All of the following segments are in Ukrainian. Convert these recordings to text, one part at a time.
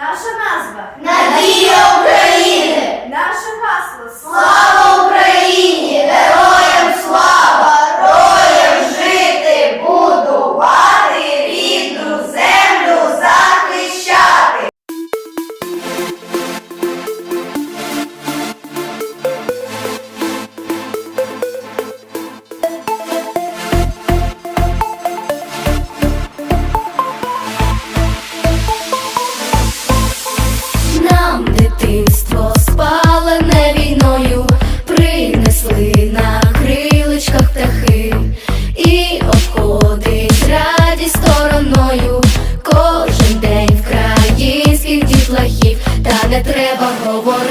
Наша назва Надія України! Наше гасло Слава Україні! Героям слава!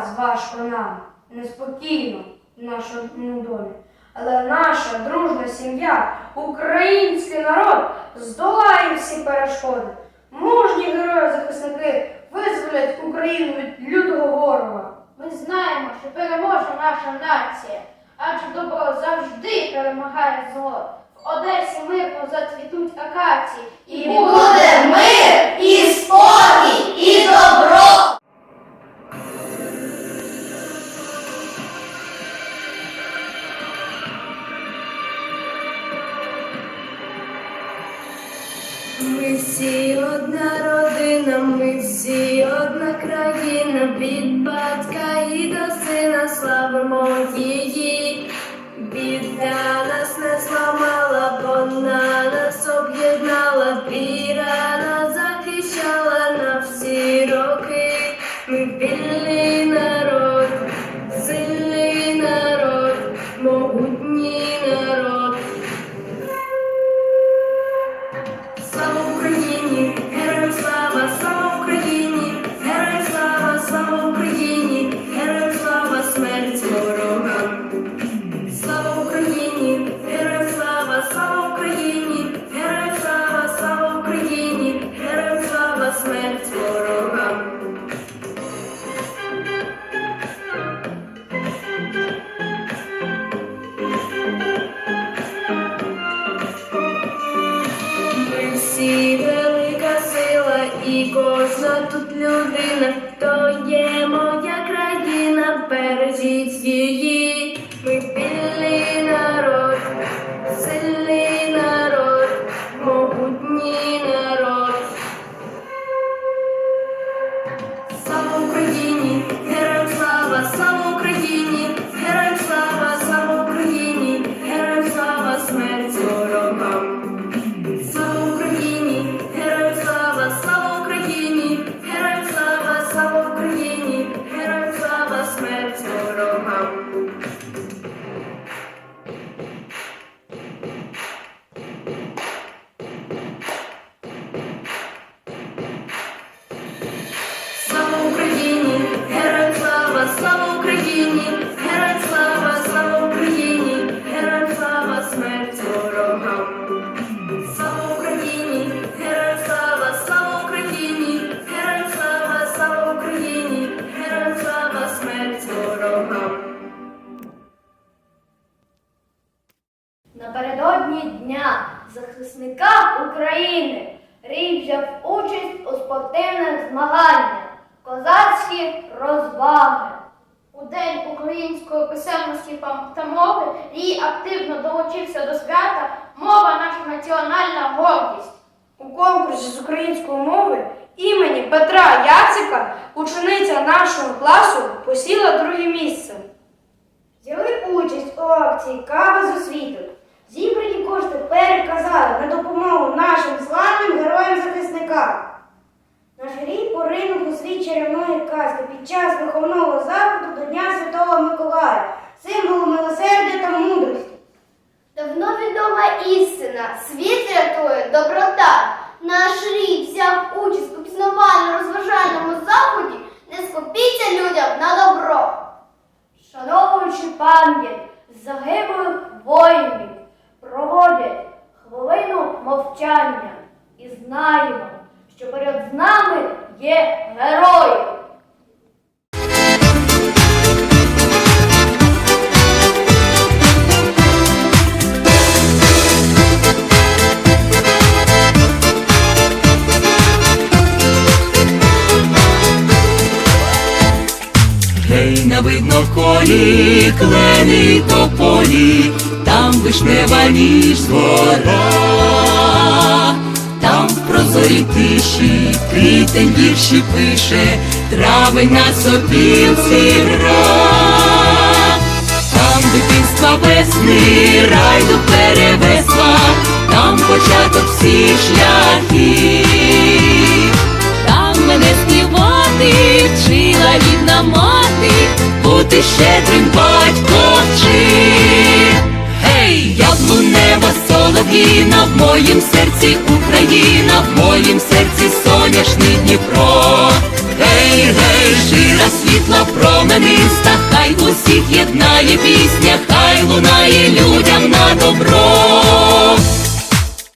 зараз важко нам, неспокійно в нашому домі, але наша дружна сім'я, український народ здолає всі перешкоди. Мужні герої-захисники визволять Україну від лютого ворога. Ми знаємо, що переможе наша нація, адже добро завжди перемагає зло. В Одесі мирно зацвітуть акації, І буде Ми всі одна родина, ми всі одна країна, від батька і до сина славимо її. Біда нас не зламала, вона нас Велика сила і кожна тут людина, то є моя країна, бережіть її. Ми вільний народ, сильний народ, могутній народ. Спортивних змаганнях, козацькі розваги. У День української писемності та мови Рій активно долучився до свята Мова наша національна гордість. У конкурсі з української мови імені Петра Яцика учениця нашого класу посіла друге місце. Взяли участь у акції Кава з освітою. Зібрані кошти переказали на допомогу нашим славним героям-захисникам. Наш рік поринув у світ чарівної казки під час виховного заходу до Дня Святого Миколая, символу милосердя та мудрості. Давно відома істина, світ рятує доброта. Наш рік взяв участь у пізнавально-розважальному заході, не скупіться людям на добро. Шановуючи пам'ять загиблих воїнів, проводять хвилину мовчання і знаємо, що перед нами є герої. Видно колі, клени тополі, там вишнева ніж згора, там в прозорій тиші, квітень вірші пише, травень на сопілці гра, там дитинства весни, райду перевесла, там початок всіх шляхів. Там мене співати вчила рідна мати, бути щедрим батько вчив. Гей, яблунева солов'їна, в моїм серці Україна, в моїм серці соняшний Дніпро. Гей, гей, жира світла промениста, хай усіх єднає пісня, хай лунає людям на добро.